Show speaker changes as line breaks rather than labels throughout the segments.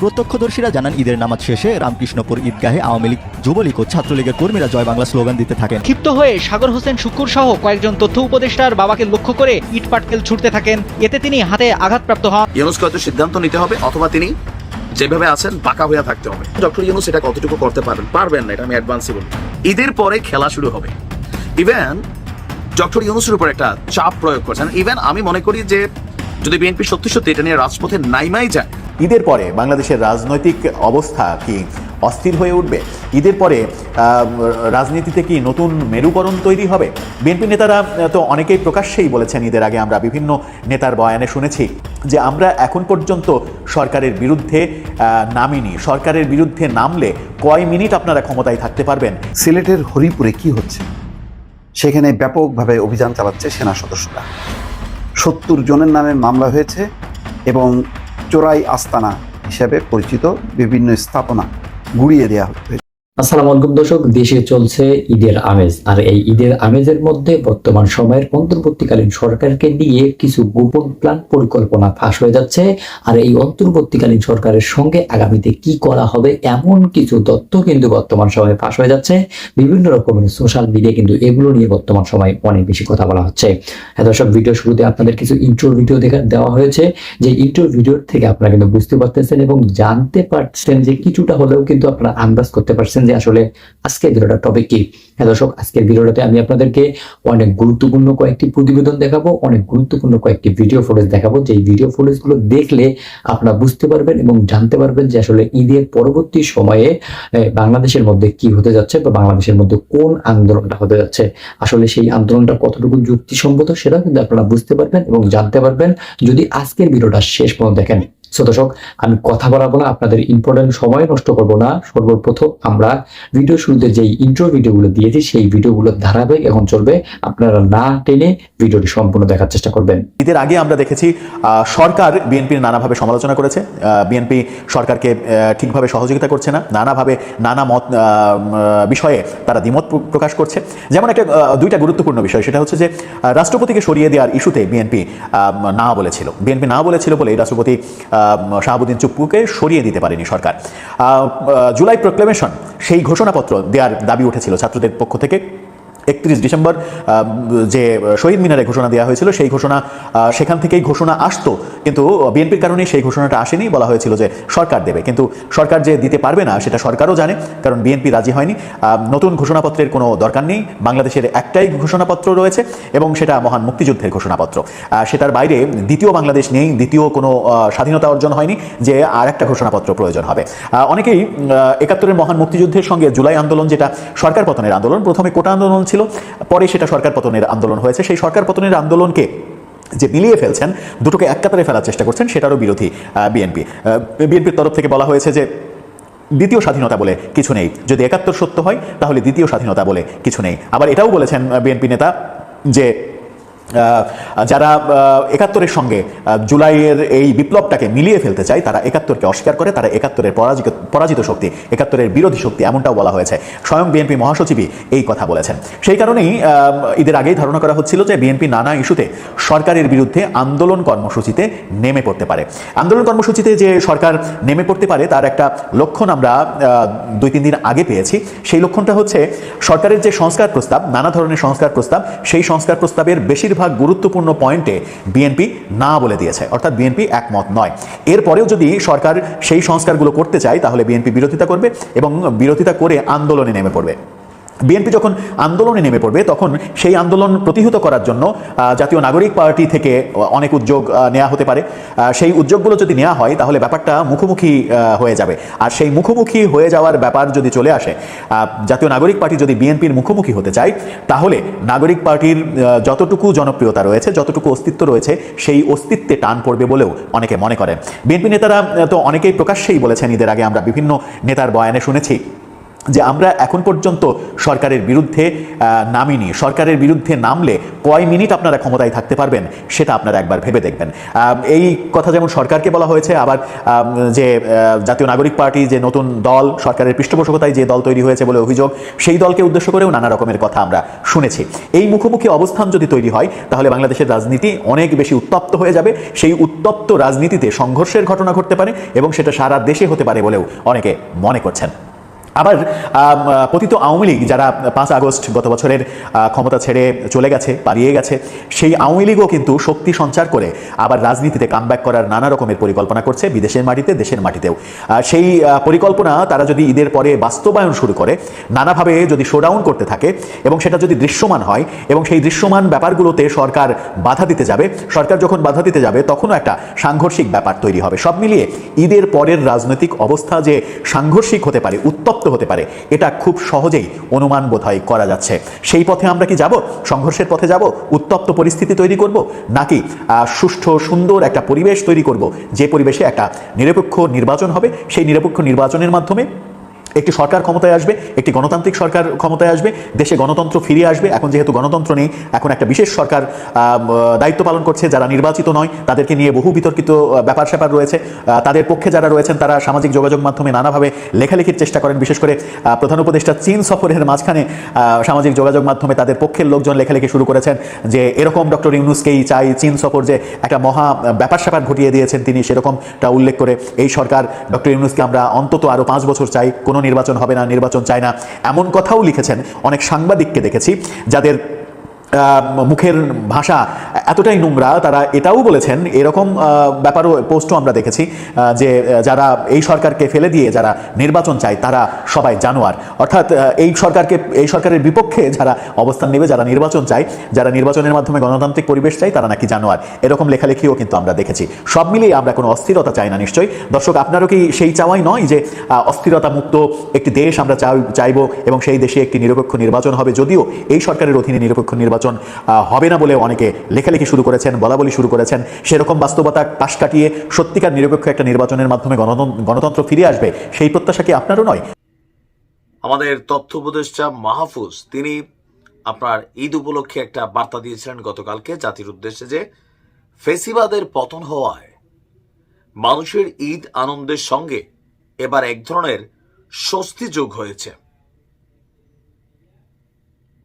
প্রত্যক্ষদর্শীরা জানান ঈদের নামাজ শেষে রামকৃষ্ণপুর ঈদগাহে আওয়ামী লীগ যুবলীগ ও ছাত্রলীগের কর্মীরা জয় বাংলা স্লোগান দিতে থাকেন।
ক্ষিপ্ত হয়ে সাগর হোসেন শুকুর সহ কয়েকজন তথ্য উপদেষ্টার বাবাকে লক্ষ্য করে ইট পাটকেল ছুটতে থাকেন। এতে তিনি হাতে আঘাতপ্রাপ্ত হন।
ইউনুসকে হয়তো সিদ্ধান্ত নিতে হবে অথবা তিনি যেভাবে আছেন বাঁকা হয়ে থাকতে হবে? ডক্টর ইউনুস এটা কতটুকু করতে পারবেন পারবেন না এটা আমি অ্যাডভান্সই বলি। ঈদের পরে খেলা শুরু হবে। ইভেন ডক্টর ইউনুসের উপর একটা চাপ প্রয়োগ করছেন ইভেন আমি মনে করি যে যদি বিএনপি সত্যি সত্যি এটা নিয়ে রাজপথে নাইমাই যায়,
ঈদের পরে বাংলাদেশের রাজনৈতিক অবস্থা কি অস্থির হয়ে উঠবে? ঈদের পরে রাজনীতিতে কি নতুন মেরুকরণ তৈরি হবে? বিএনপি নেতারা তো অনেকেই প্রকাশ্যেই বলেছেন, ঈদের আগে আমরা বিভিন্ন নেতার বয়ানে শুনেছি যে আমরা এখন পর্যন্ত সরকারের বিরুদ্ধে নামিনি। সরকারের বিরুদ্ধে নামলে কয় মিনিট আপনারা ক্ষমতায় থাকতে পারবেন?
সিলেটের হরিপুরে কি হচ্ছে? সেখানে ব্যাপকভাবে অভিযান চালাচ্ছে সেনা সদস্যরা। সত্তর জনের নামে মামলা হয়েছে এবং চোরাই আস্তানা হিসাবে পরিচিত বিভিন্ন স্থাপনা গুড়িয়ে দেওয়া হয়েছে।
আসসালামু আলাইকুম দর্শক, দেশে চলছে ঈদের আমেজ। আর এই ঈদের আমেজের মধ্যে বর্তমান সময়ের অন্তর্বর্তীকালীন সরকারকে নিয়ে কিছু গোপন প্ল্যান পরিকল্পনা ফাঁস হয়ে যাচ্ছে। আর এই অন্তর্বর্তীকালীন সরকারের সঙ্গে আগামীতে কি করা হবে এমন কিছু তথ্য কিন্তু বর্তমান সময়ে ফাঁস হয়ে যাচ্ছে। বিভিন্ন রকমের সোশ্যাল মিডিয়া কিন্তু এগুলো নিয়ে বর্তমান সময় অনেক বেশি কথা বলা হচ্ছে। হ্যাঁ দর্শক, ভিডিও শুরুতে আপনাদের কিছু ইন্ট্রো ভিডিও দেখা, দেওয়া হয়েছে। যে ইন্ট্রো ভিডিও থেকে আপনারা কিন্তু বুঝতে পারতেছেন এবং জানতে পারছেন যে কিছুটা হলেও কিন্তু আপনারা আন্দাজ করতে পারছেন যে আসলে আজকের ভিডিওটা টপিক কি? হ্যাঁ দর্শক, আজকের ভিডিওটাতে আমি আপনাদেরকে অনেক গুরুত্বপূর্ণ কয়েকটি প্রতিবেদন দেখাবো, অনেক গুরুত্বপূর্ণ কয়েকটি ভিডিও ফুটেজ দেখাবো। যে ভিডিও ফুটেজগুলো দেখলে আপনারা বুঝতে পারবেন এবং জানতে পারবেন যে আসলে ঈদের পরবর্তী সময়ে বাংলাদেশের মধ্যে কি হতে যাচ্ছে বা বাংলাদেশের মধ্যে কোন আন্দোলনটা হতে যাচ্ছে। আসলে সেই আন্দোলনটা কতটুকু যুক্তিসম্মত সেটা কিন্তু আপনারা বুঝতে পারবেন এবং জানতে পারবেন। যদি আজকের ভিডিওটা শেষ পর্যন্ত দেখেন সো দর্শক, আমি কথা বলাবো না, আপনাদের ইম্পর্টেন্ট সময় নষ্ট করব না। সর্বপ্রথম আমরা ভিডিও শুরুতে যেই ইন্ট্রো ভিডিওগুলো দিয়েছি, সেই ভিডিওগুলো ধারাবাহিক এখন চলবে। আপনারা না টেনে ভিডিওটি সম্পূর্ণ দেখার চেষ্টা করবেন।
ঈদের আগে আমরা দেখেছি সরকার বিএনপির নানাভাবে সমালোচনা করেছে। বিএনপি সরকারকে ঠিকভাবে সহযোগিতা করছে না। নানাভাবে নানা মত বিষয়ে তারা দ্বিমত প্রকাশ করছে। যেমন একটা দুইটা গুরুত্বপূর্ণ বিষয়, সেটা হচ্ছে যে রাষ্ট্রপতিকে সরিয়ে দেওয়ার ইস্যুতে বিএনপি না বলেছিল। বিএনপি না বলেছিল বলে রাষ্ট্রপতি শাহাবুদ্দিন চুপ্পুকে সরিয়ে দিতে পারেনি সরকার। জুলাই প্রোক্লেমেশন, সেই ঘোষণাপত্র দেওয়ার দাবি উঠেছিল ছাত্রদের পক্ষ থেকে। একত্রিশ ডিসেম্বর যে শহীদ মিনারে ঘোষণা দেওয়া হয়েছিল, সেই ঘোষণা সেখান থেকেই ঘোষণা আসতো। কিন্তু বিএনপির কারণে সেই ঘোষণাটা আসেনি। বলা হয়েছিল যে সরকার দেবে। কিন্তু সরকার যে দিতে পারবে না, সেটা সরকারও জানে, কারণ বিএনপি রাজি হয়নি। নতুন ঘোষণাপত্রের কোনো দরকার নেই। বাংলাদেশের একটাই ঘোষণাপত্র রয়েছে, এবং সেটা মহান মুক্তিযুদ্ধের ঘোষণাপত্র। সেটার বাইরে দ্বিতীয় বাংলাদেশ নেই, দ্বিতীয় কোনো স্বাধীনতা অর্জন হয়নি, যে আর একটা ঘোষণাপত্র প্রয়োজন হবে। অনেকেই একাত্তরের মহান মুক্তিযুদ্ধের সঙ্গে জুলাই আন্দোলন যেটা সরকার পতনের আন্দোলন, প্রথমে কোটা আন্দোলন ছিল পরে সেটা সরকার পতনের আন্দোলন হয়েছে। সেই সরকার পতনের আন্দোলনকে যে মিলিয়ে ফেলছেন, দুটোকে এক কাতারে ফেলার চেষ্টা করছেন, সেটারও বিরোধী বিএনপি বিএনপির তরফ থেকে বলা হয়েছে যে, দ্বিতীয় স্বাধীনতা বলে কিছু নেই। যদি একাত্তর সত্য হয়, তাহলে দ্বিতীয় স্বাধীনতা বলে কিছু নেই। আবার এটাও বলেছেন বিএনপি নেতা যে যারা একাত্তরের সঙ্গে জুলাইয়ের এই বিপ্লবটাকে মিলিয়ে ফেলতে চায়, তারা একাত্তরকে অস্বীকার করে, তারা একাত্তরের পরাজিত পরাজিত শক্তি, একাত্তরের বিরোধী শক্তি এমনটাও বলা হয়েছে। স্বয়ং বিএনপি মহাসচিবই এই কথা বলেছেন। সেই কারণেই ঈদের আগেই ধারণা করা হচ্ছিল যে বিএনপি নানা ইস্যুতে সরকারের বিরুদ্ধে আন্দোলন কর্মসূচিতে নেমে পড়তে পারে। আন্দোলন কর্মসূচিতে যে সরকার নেমে পড়তে পারে, তার একটা লক্ষণ আমরা দুই, তিন দিন আগে পেয়েছি। সেই লক্ষণটা হচ্ছে, সরকারের যে সংস্কার প্রস্তাব, নানা ধরনের সংস্কার প্রস্তাব, সেই সংস্কার প্রস্তাবের বেশিরভাগ গুরুত্বপূর্ণ পয়েন্টে বিএনপি না বলে দিয়েছে, অর্থাৎ বিএনপি একমত নয়। এরপরেও যদি সরকার সেই সংস্কারগুলো করতে চায়, তাহলে বিএনপি বিরোধিতা করবে এবং বিরোধিতা করে আন্দোলনে নেমে পড়বে। বিএনপি যখন আন্দোলনে নেমে পড়বে, তখন সেই আন্দোলন প্রতিহত করার জন্য জাতীয় নাগরিক পার্টি থেকে অনেক উদ্যোগ নেওয়া হতে পারে। সেই উদ্যোগগুলো যদি নেওয়া হয়, তাহলে ব্যাপারটা মুখোমুখি হয়ে যাবে। আর সেই মুখোমুখি হয়ে যাওয়ার ব্যাপার যদি চলে আসে জাতীয় নাগরিক পার্টি যদি বিএনপির মুখোমুখি হতে চায়, তাহলে নাগরিক পার্টির যতটুকু জনপ্রিয়তা রয়েছে, যতটুকু অস্তিত্ব রয়েছে, সেই অস্তিত্বে টান পড়বে বলেও অনেকে মনে করেন। বিএনপি নেতারা তো অনেকেই প্রকাশ্যেই বলেছেন, ঈদের আগে আমরা বিভিন্ন নেতার বয়ানে শুনেছি। যে আমরা এখন পর্যন্ত সরকারের বিরুদ্ধে নামিনি। সরকারের বিরুদ্ধে নামলে কয় মিনিট আপনারা ক্ষমতায় থাকতে পারবেন সেটা আপনারা একবার ভেবে দেখবেন। এই কথা যেমন সরকারকে বলা হয়েছে, আবার যে জাতীয় নাগরিক পার্টি, যে নতুন দল, সরকারের পৃষ্ঠপোষকতায় যে দল তৈরি হয়েছে বলে অভিযোগ, সেই দলকে উদ্দেশ্য করেও নানা রকমের কথা আমরা শুনেছি। এই মুখোমুখি অবস্থান যদি তৈরি হয়, তাহলে বাংলাদেশের রাজনীতি অনেক বেশি উত্তপ্ত হয়ে যাবে। সেই উত্তপ্ত রাজনীতিতে সংঘর্ষের ঘটনা ঘটতে পারে এবং সেটা সারা দেশে হতে পারে বলেও অনেকে মনে করছেন। আবার পতিত আওয়ামী লীগ যারা পাঁচ আগস্ট গত বছরের ক্ষমতা ছেড়ে চলে গেছে, পালিয়ে গেছে, সেই আওয়ামী লীগও কিন্তু শক্তি সঞ্চার করে আবার রাজনীতিতে কামব্যাক করার নানা রকমের পরিকল্পনা করছে বিদেশের মাটিতে, দেশের মাটিতেও। সেই পরিকল্পনা তারা যদি ঈদের পরে বাস্তবায়ন শুরু করে, নানাভাবে যদি শোডাউন করতে থাকে এবং সেটা যদি দৃশ্যমান হয় এবং সেই দৃশ্যমান ব্যাপারগুলোতে সরকার বাধা দিতে যাবে, সরকার যখন বাধা দিতে যাবে, তখনও একটা সাংঘর্ষিক ব্যাপার তৈরি হবে। সব মিলিয়ে ঈদের পরের রাজনৈতিক অবস্থা যে সাংঘর্ষিক হতে পারে, উত্তপ্ত হতে পারে। এটা খুব সহজেই অনুমান বোধহয় করা যাচ্ছে। সেই পথে আমরা কি যাব? সংঘর্ষের পথে যাব? উত্তপ্ত পরিস্থিতি তৈরি করব? নাকি সুষ্ঠু, সুন্দর একটা পরিবেশ তৈরি করব? যে পরিবেশে একটা নিরপেক্ষ নির্বাচন হবে, সেই নিরপেক্ষ নির্বাচনের মাধ্যমে একটি সরকার ক্ষমতায় আসবে, একটি গণতান্ত্রিক সরকার ক্ষমতায় আসবে, দেশে গণতন্ত্র ফিরে আসবে। এখন যেহেতু গণতন্ত্র নেই, এখন একটা বিশেষ সরকার দায়িত্ব পালন করছে যারা নির্বাচিত নয়, তাদেরকে নিয়ে বহু বিতর্কিত ব্যাপার স্যাপার রয়েছে। তাদের পক্ষে যারা রয়েছেন, তারা সামাজিক যোগাযোগ মাধ্যমে নানাভাবে লেখালেখির চেষ্টা করেন। বিশেষ করে প্রধান উপদেষ্টা চীন সফরের মাঝখানে সামাজিক যোগাযোগ মাধ্যমে তাদের পক্ষের লোকজন লেখালেখি শুরু করেছেন যে এরকম ডক্টর ইউনুসকেই চাই চীন সফর যে একটা মহা ব্যাপার স্যাপার ঘটিয়ে দিয়েছেন তিনি, সেরকমটা উল্লেখ করে এই সরকার ডক্টর ইউনুসকে আমরা অন্তত আরও পাঁচ বছর চাই। কোনো নির্বাচন হবে না নির্বাচন চায় না। এমন কথাও লিখেছেন অনেক সাংবাদিককে দেখেছি যাদের মুখের ভাষা এতটাই নোংরা, তারা এটাও বলেছেন, এরকম ব্যাপারও পোস্টও আমরা দেখেছি যে যারা এই সরকারকে ফেলে দিয়ে যারা নির্বাচন চায়, তারা সবাই জানোয়ার। অর্থাৎ এই সরকারকে, এই সরকারের বিপক্ষে যারা অবস্থান নেবে, যারা নির্বাচন চায়, যারা নির্বাচনের মাধ্যমে গণতান্ত্রিক পরিবেশ চাই তারা নাকি জানোয়ার। এরকম লেখালেখিও কিন্তু আমরা দেখেছি। সব মিলিয়ে আমরা কোনো অস্থিরতা চাই না নিশ্চয়ই। দর্শক, আপনারও কি সেই চাওয়াই নয় যে অস্থিরতা মুক্ত একটি দেশ আমরা চাই- চাইব এবং সেই দেশে একটি নিরপেক্ষ নির্বাচন হবে, যদিও এই সরকারের অধীনে নিরপেক্ষ নির্বাচন আহ, হবে না বলে অনেকে লেখালেখি শুরু করেছেন বলা বলি শুরু করেছেন। সেরকম বাস্তবতা পাশ কাটিয়ে সত্যিকার নিরপেক্ষ একটা নির্বাচনের মাধ্যমে গণতন্ত্র ফিরে আসবে সেই প্রত্যাশা কি আপনারও নয়?
আমাদের তথ্য উপদেষ্টা মাহফুজ তিনি আপনার ঈদ উপলক্ষে একটা বার্তা দিয়েছিলেন গতকালকে জাতির উদ্দেশ্যে যে ফেসিবাদের পতন হওয়ায় মানুষের ঈদ আনন্দের সঙ্গে এবার এক ধরনের স্বস্তি যোগ হয়েছে।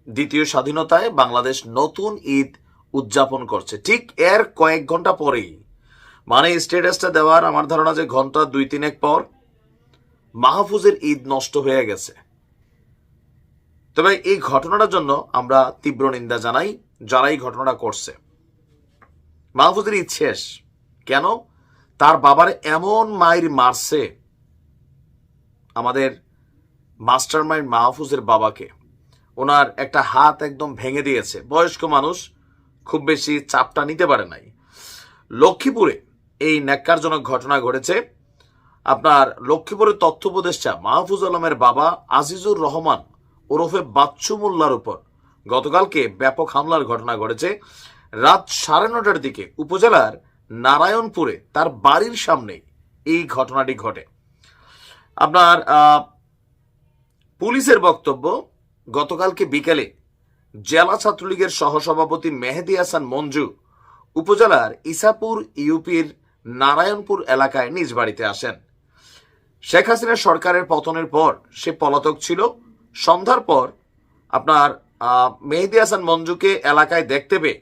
দ্বিতীয় স্বাধীনতায় বাংলাদেশ নতুন ঈদ উদযাপন করছে। ঠিক এর কয়েক ঘণ্টা পরেই। মানে স্ট্যাটাসটা দেওয়ার আমার ধারণা যে ঘণ্টা দুই তিনেক পর মাহফুজের ঈদ নষ্ট হয়ে গেছে। তবে এই ঘটনাটার জন্য আমরা তীব্র নিন্দা জানাই যারা এই ঘটনাটা করছে। মাহফুজের ঈদ শেষ। কেন? তার বাবার এমন মায়ের মারছে আমাদের মাস্টার মাইন্ড মাহফুজের বাবাকে। ওনার একটা হাত একদম ভেঙে দিয়েছে। বয়স্ক মানুষ খুব বেশি চাপটা নিতে পারে নাই। লক্ষ্মীপুরে এই ন্যাক্কারজনক ঘটনা ঘটেছে। আপনার লক্ষ্মীপুরের তথ্য উপদেষ্টা মাহফুজ আলমের বাবা আজিজুর রহমান ওরফে বাচ্চু মোল্লার উপর। গতকালকে ব্যাপক হামলার ঘটনা ঘটেছে। রাত সাড়ে নটার দিকে উপজেলার নারায়ণপুরে তার বাড়ির সামনে এই ঘটনাটি ঘটে। আপনার পুলিশের বক্তব্য গতকালকে বিকেলে জেলা ছাত্রলীগের সহসভাপতি মেহেদি হাসান মঞ্জু উপজেলার ইসাপুর ইউপির নারায়ণপুর এলাকায় নিজ বাড়িতে আসেন। শেখ হাসিনা সরকারের পতনের পর সে পলাতক ছিল। সন্ধ্যার পর আপনার মেহেদি হাসান মঞ্জুকে এলাকায় দেখতে পেয়ে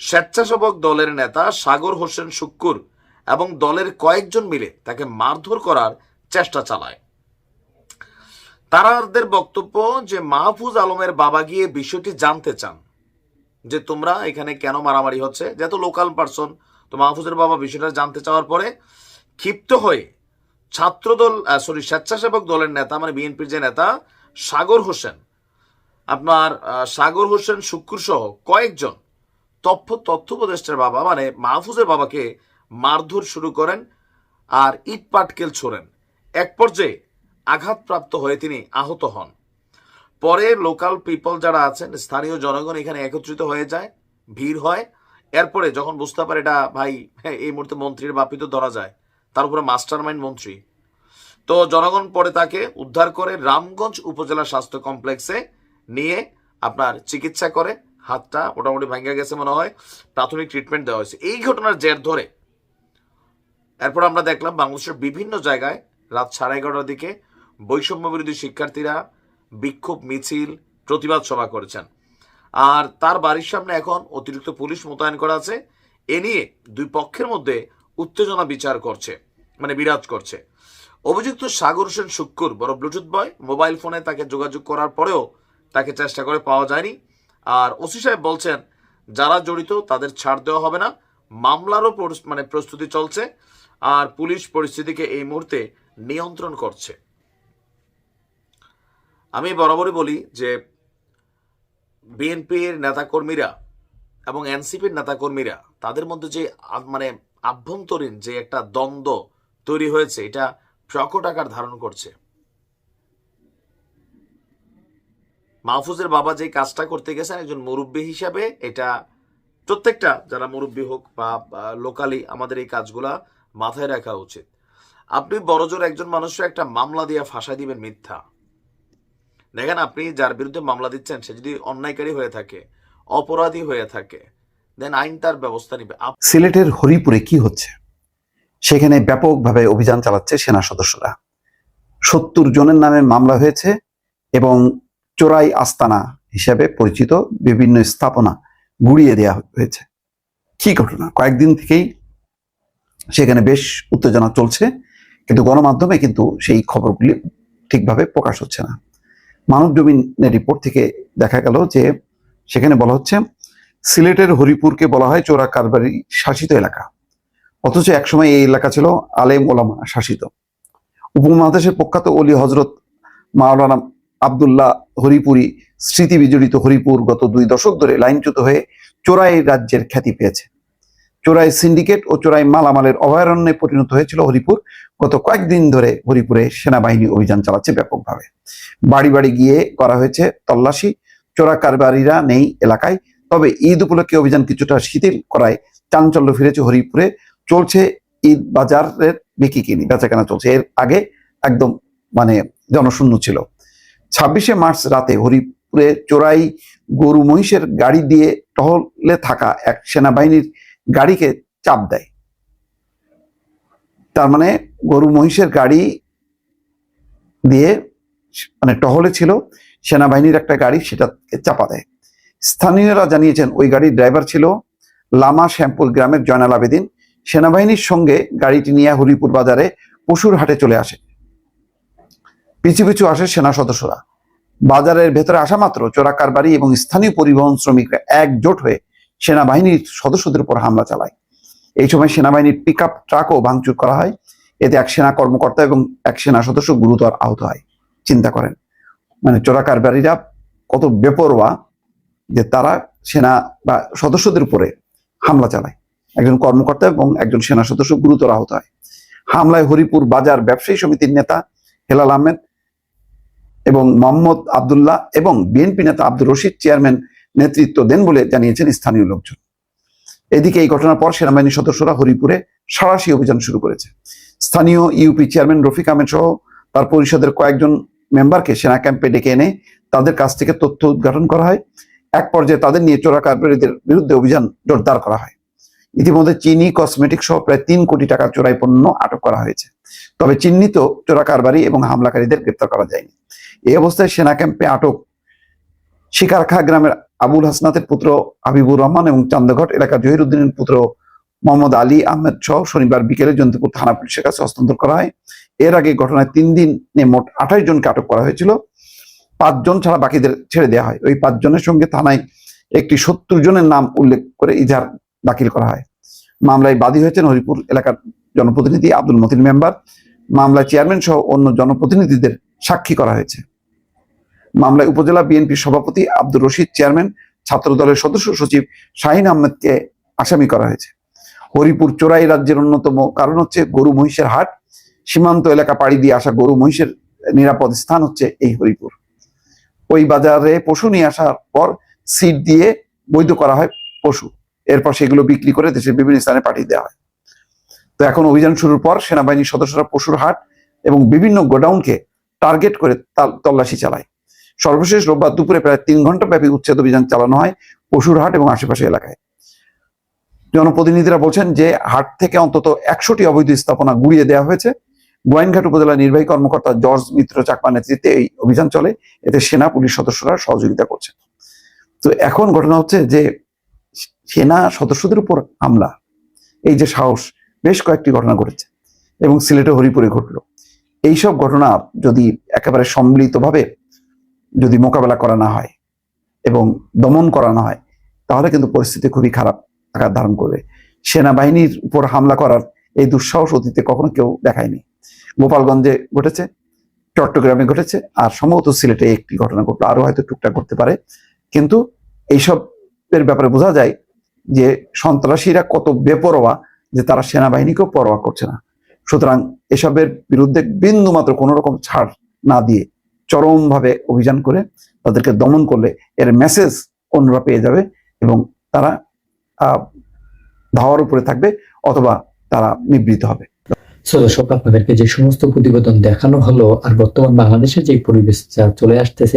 স্বেচ্ছাসেবক দলের নেতা সাগর হোসেন শুক্কুর এবং দলের কয়েকজন মিলে তাকে মারধর করার চেষ্টা চালায়। তারাদের বক্তব্য যে মাহফুজ আলমের বাবা গিয়ে বিষয়টি জানতে চান, যে তোমরা এখানে কেন মারামারি হচ্ছে যেহেতু লোকাল পার্সন, তো মাহফুজের বাবা বিষয়টা জানতে চাওয়ার পরে ক্ষিপ্ত হয়ে ছাত্রদল সরি স্বেচ্ছাসেবক দলের নেতা মানে বিএনপির যে নেতা, সাগর হোসেন, আপনার সাগর হোসেন শুক্কুর সহ কয়েকজন তথ্য তথ্য উপদেষ্টার বাবা মানে মাহফুজের বাবাকে মারধর শুরু করেন আর ইট পাটকেল ছোড়েন। এক পর্যায়ে আঘাতপ্রাপ্ত হয়ে তিনি আহত হন। পরে লোকাল পিপল যারা আছেন স্থানীয় জনগণ এখানে একত্রিত হয়ে যায় ভিড় হয়। এরপরে যখন বুঝতে পারে এটা ভাই হ্যাঁ, এই মুহূর্তে মন্ত্রীর বাপিত ধরা যায় তার উপরে মাস্টার মাইন্ড মন্ত্রী। তো জনগণ পরে তাকে উদ্ধার করে রামগঞ্জ উপজেলা স্বাস্থ্য কমপ্লেক্সে নিয়ে আপনার চিকিৎসা করে হাতটা মোটামুটি ভেঙে গেছে মনে হয় প্রাথমিক ট্রিটমেন্ট দেওয়া হয়েছে। এই ঘটনার জের ধরে এরপর আমরা দেখলাম বাংলাদেশের বিভিন্ন জায়গায় রাত সাড়ে এগারোটার দিকে বৈষম্য বিরোধী শিক্ষার্থীরা বিক্ষোভ, মিছিল, প্রতিবাদ সভা করেছেন। আর তার বাড়ির সামনে এখন অতিরিক্ত পুলিশ মোতায়েন করা আছে। এ নিয়ে দুই পক্ষের মধ্যে উত্তেজনা বিচার করছে মানে বিরাজ করছে। অভিযুক্ত সাগর হোসেন শুক্কুর বড় ব্লুটুথ বয় মোবাইল ফোনে তাকে যোগাযোগ করার পরেও তাকে চেষ্টা করে পাওয়া যায়নি। আর ওসি সাহেব বলছেন, যারা জড়িত তাদের ছাড় দেওয়া হবে না। মামলারও মানে প্রস্তুতি চলছে। আর পুলিশ পরিস্থিতিকে এই মুহূর্তে নিয়ন্ত্রণ করছে। আমি বরাবরই বলি যে বিএনপির নেতাকর্মীরা এবং এনসিপির নেতাকর্মীরা, তাদের মধ্যে যে মানে আভ্যন্তরীণ যে একটা দ্বন্দ্ব তৈরি হয়েছে, এটা প্রকট আকার ধারণ করছে। মাহফুজের বাবা যে কাজটা করতে গেছেন, একজন মুরব্বী হিসাবে এটা প্রত্যেকটা, যারা মুরব্বী হোক বা লোকালি, আমাদের এই কাজগুলা মাথায় রাখা উচিত। আপনি বড়জোর একজন মানুষের একটা মামলা দিয়ে ফাঁসা দিবেন মিথ্যা। দেখেন আপনি যার বিরুদ্ধে মামলা দিচ্ছেন, সে যদি অন্যায়কারী হয়ে থাকে, অপরাধী হয়ে থাকে দেন আইন তার ব্যবস্থা নিবে।
সিলেটের হরিপুরে কি হচ্ছে? সেখানে ব্যাপকভাবে অভিযান চালাচ্ছে সেনা সদস্যরা। সত্তর জনের নামে মামলা হয়েছে এবং চোরাই আস্তানা হিসেবে পরিচিত বিভিন্ন স্থাপনা গুড়িয়ে দেওয়া হয়েছে। কি ঘটনা? কয়েকদিন থেকেই সেখানে বেশ উত্তেজনা চলছে, কিন্তু গণমাধ্যমে কিন্তু সেই খবরগুলি ঠিকভাবে প্রকাশ হচ্ছে না। মানব জমিনের রিপোর্ট থেকে দেখা গেল যে সেখানে বলা হচ্ছে, সিলেটের হরিপুরকে বলা হয় চোরা কারবারি শাসিত এলাকা। অথচ একসময় এই এলাকা ছিল আলেম ওলামা শাসিত। উপমহাদেশের প্রখ্যাত অলি হজরত মাওলানা আবদুল্লাহ হরিপুরি স্মৃতি বিজড়িত হরিপুর গত দুই দশক ধরে লাইনচ্যুত হয়ে চোরাই রাজ্যের খ্যাতি পেয়েছে। চোরাই সিন্ডিকেট ও চোরাই মালামালের অভয়ারণ্যে পরিণত হয়েছিল হরিপুর। গত কয়েকদিন ধরে হরিপুরে সেনাবাহিনী অভিযান চালাচ্ছে ব্যাপকভাবে। বাড়ি বাড়ি গিয়ে করা হয়েছে তল্লাশি। চোরা কারবারিরা নেই এলাকায়। তবে ঈদ উপলক্ষে অভিযান কিছুটা শিথিল করায় চাঞ্চল্য ফিরেছে হরিপুরে। চলছে ঈদ বাজারের বিক্রি কিনি, বেচাকেনা চলছে। এর আগে একদম মানে জনশূন্য ছিল। ছাব্বিশে মার্চ রাতে হরিপুরে চোরাই গরু মহিষের গাড়ি দিয়ে টহলে থাকা এক সেনাবাহিনীর গাড়িকে চাপ দেয়। তার মানে গরু মহিষের গাড়ি দিয়ে মানে টহলে ছিল, সেনাবাহিনীর একটা গাড়ি সেটাকে চাপা দেয়। স্থানীয়রা জানিয়েছেন ওই গাড়ির ড্রাইভার ছিল লামা শ্যামপুর গ্রামের জয়নাল আবেদিন। সেনাবাহিনীর সঙ্গে গাড়িটি নিয়ে হরিপুর বাজারে পশুর হাটে চলে আসে। পিছু পিছু আসে সেনা সদস্যরা। বাজারের ভেতরে আসা মাত্র চোরা কারবারি এবং স্থানীয় পরিবহন শ্রমিকরা একজোট হয়ে সেনাবাহিনীর সদস্যদের উপর হামলা চালায়। এই সময় সেনাবাহিনীর পিক আপ ট্রাকও ভাঙচুর করা হয়। এতে এক সেনা কর্মকর্তা এবং এক সেনা সদস্য গুরুতর আহত হয়। চিন্তা করেন মানে চোরা কারবারিরা কত বেপরোয়া যে তারা সেনা বা সদস্যদের উপরে হামলা চালায়। একজন কর্মকর্তা এবং একজন সেনা সদস্য গুরুতর আহত হয়। হামলায় হরিপুর বাজার ব্যবসায়ী সমিতির নেতা হেলাল আহমেদ এবং মোহাম্মদ আবদুল্লাহ এবং বিএনপি নেতা আব্দুর রশিদ, চেয়ারম্যান নেতৃত্ব দেন বলে জানিয়েছেন স্থানীয় লোকজন। এদিকে এই ঘটনার পর সেনাবাহিনীর সদস্যরা হরিপুরে সারাশি অভিযান শুরু করেছে। স্থানীয় ইউপি চেয়ারম্যান রফিক আহমেদ সহ তার পরিষদের কয়েকজন মেম্বারকে সেনা ক্যাম্পে ডেকে এনে তাদের কাছ থেকে তথ্য উদ্ঘাটন করা হয়। এক পর্যায়ে তাদের নিয়ে চোরা কারবারিদের বিরুদ্ধে অভিযান জোরদার করা হয়। ইতিমধ্যে চিনি কসমেটিক সহ প্রায় তিন কোটি টাকার চোরাই পণ্য আটক করা হয়েছে। তবে চিহ্নিত চোরা কারবারি এবং হামলাকারীদের গ্রেপ্তার করা যায়নি। এই অবস্থায় সেনা ক্যাম্পে আটক শিকারখা গ্রামের আবুল হাসনাতের পুত্র হাবিবুর রহমান এবং চান্দঘট এলাকার জহির উদ্দিনের পুত্র মোহাম্মদ আলী আহমেদ সহ শনিবার বিকেলে জন্তুপুর থানা পুলিশের কাছে হস্তান্তর করা হয়। এর আগে ঘটনায় তিন দিনে মোট আঠাশ জনকে আটক করা হয়েছিল। পাঁচজন ছাড়া বাকিদের ছেড়ে দেওয়া হয়। ওই পাঁচজনের সঙ্গে থানায় একটি সত্তর জনের নাম উল্লেখ করে ইজার দাখিল করা হয়। মামলায় বাদী হয়েছেন হরিপুর এলাকার জনপ্রতিনিধি আব্দুল মতিন মেম্বার। মামলায় চেয়ারম্যান সহ অন্য জনপ্রতিনিধিদের সাক্ষী করা হয়েছে। মামলায় উপজেলা বিএনপির সভাপতি আব্দুর রশিদ চেয়ারম্যান ছাত্র দলের সদস্য সচিব শাহিন আহমেদকে আসামি করা হয়েছে। হরিপুর চোরাই রাজ্যের অন্যতম কারণ হচ্ছে গরু মহিষের হাট। সীমান্ত এলাকা পাড়ি দিয়ে আসা গরু মহিষের নিরাপদ স্থান হচ্ছে এই হরিপুর। ওই বাজারে পশু নিয়ে আসার পর সিট দিয়ে বৈধ করা হয় পশু। এরপর সেগুলো বিক্রি করে দেশের বিভিন্ন স্থানে পাঠিয়ে দেওয়া হয়। তো এখন অভিযান শুরুর পর সেনাবাহিনীর সদস্যরা পশুর হাট এবং বিভিন্ন গোডাউনকে টার্গেট করে তাল- তল্লাশি চালায়। সর্বশেষ রোববার দুপুরে প্রায় তিন ঘণ্টা ব্যাপী উচ্ছেদ অভিযান চালানো হয় পশুরহাট এবং আশেপাশে এলাকায়। জনপ্রতিনিধিরা বলছেন যে হাট থেকে অন্তত একশোটি অবৈধ স্থাপনা গুড়িয়ে দেওয়া হয়েছে। গোয়াইনঘাট উপজেলা নির্বাহী কর্মকর্তা জর্জ মিত্র চাকমা নেতৃত্বে এই অভিযান চলে। এতে সেনা, পুলিশ সদস্যরা সহযোগিতা করছে তো এখন ঘটনা হচ্ছে যে সেনা সদস্যদের উপর হামলা, এই যে সাহস, বেশ কয়েকটি ঘটনা ঘটেছে এবং সিলেটে হরিপুরে ঘটলো। এইসব ঘটনা যদি একেবারে সম্মিলিতভাবে যদি মোকাবেলা করা না হয় এবং দমন করা না হয়, তাহলে কিন্তু পরিস্থিতি খুবই খারাপ আকার ধারণ করবে। সেনাবাহিনীর উপর হামলা করার এই দুঃসাহস অতীতে কখনো কেউ দেখায়নি। গোপালগঞ্জে ঘটেছে, চট্টগ্রামে ঘটেছে, আর সম্ভবত সিলেটে একটি ঘটনা ঘটলো আরও হয়তো টুকটাক করতে পারে। কিন্তু এইসবের ব্যাপারে বোঝা যায় যে সন্ত্রাসীরা কত বেপরোয়া যে তারা সেনাবাহিনীকেও পরোয়া করছে না। সুতরাং এসবের বিরুদ্ধে বিন্দু মাত্র কোনো রকম ছাড় না দিয়ে চরমভাবে অভিযান করে তাদেরকে দমন করলে এর মেসেজ অন্যরা পেয়ে যাবে এবং তারা ধাওয়ার উপরে থাকবে অথবা তারা নিবৃত হবে।
সো দর্শক, আপনাদেরকে যে সমস্ত প্রতিবেদন দেখানো হলো, আর বর্তমান বাংলাদেশের যে পরিবেশ যা চলে আসতেছে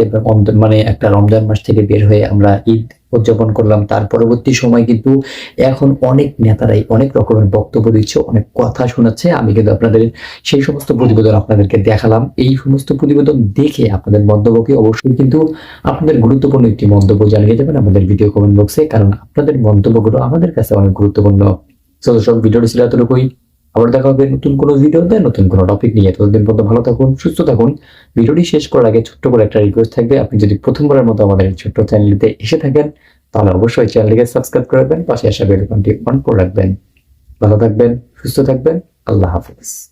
মানে একটা রমজান মাস থেকে বের হয়ে আমরা ঈদ উদযাপন করলাম। তার পরবর্তী সময় কিন্তু এখন অনেক নেতারাই অনেক রকমের বক্তব্য দিচ্ছে, অনেক কথা শোনাচ্ছে। আমি কিন্তু আপনাদের সেই সমস্ত প্রতিবেদন আপনাদেরকে দেখালাম। এই সমস্ত প্রতিবেদন দেখে আপনাদের মন্তব্যকে অবশ্যই কিন্তু আপনাদের গুরুত্বপূর্ণ একটি মন্তব্য জানিয়ে যাবেন আমাদের ভিডিও কমেন্ট বক্সে কারণ আপনাদের মন্তব্যগুলো আমাদের কাছে অনেক গুরুত্বপূর্ণ। দর্শক, ভিডিওটি ছিল এতটুকুই। আবার দেখা হবে নতুন কোনো ভিডিওতে, নতুন কোনো টপিক নিয়ে। ততদিন পর্যন্ত ভালো থাকুন, সুস্থ থাকুন। ভিডিওটি শেষ করার আগে ছোট্ট করে একটা রিকোয়েস্ট থাকবে। আপনি যদি প্রথমবারের মতো আমাদের ছোট্ট চ্যানেলটিতে এসে থাকেন, তাহলে অবশ্যই চ্যানেলটিকে সাবস্ক্রাইব করে রাখবেন, পাশে আসা বেলকনটি অন করে রাখবেন। ভালো থাকবেন, সুস্থ থাকবেন। আল্লাহ হাফিজ।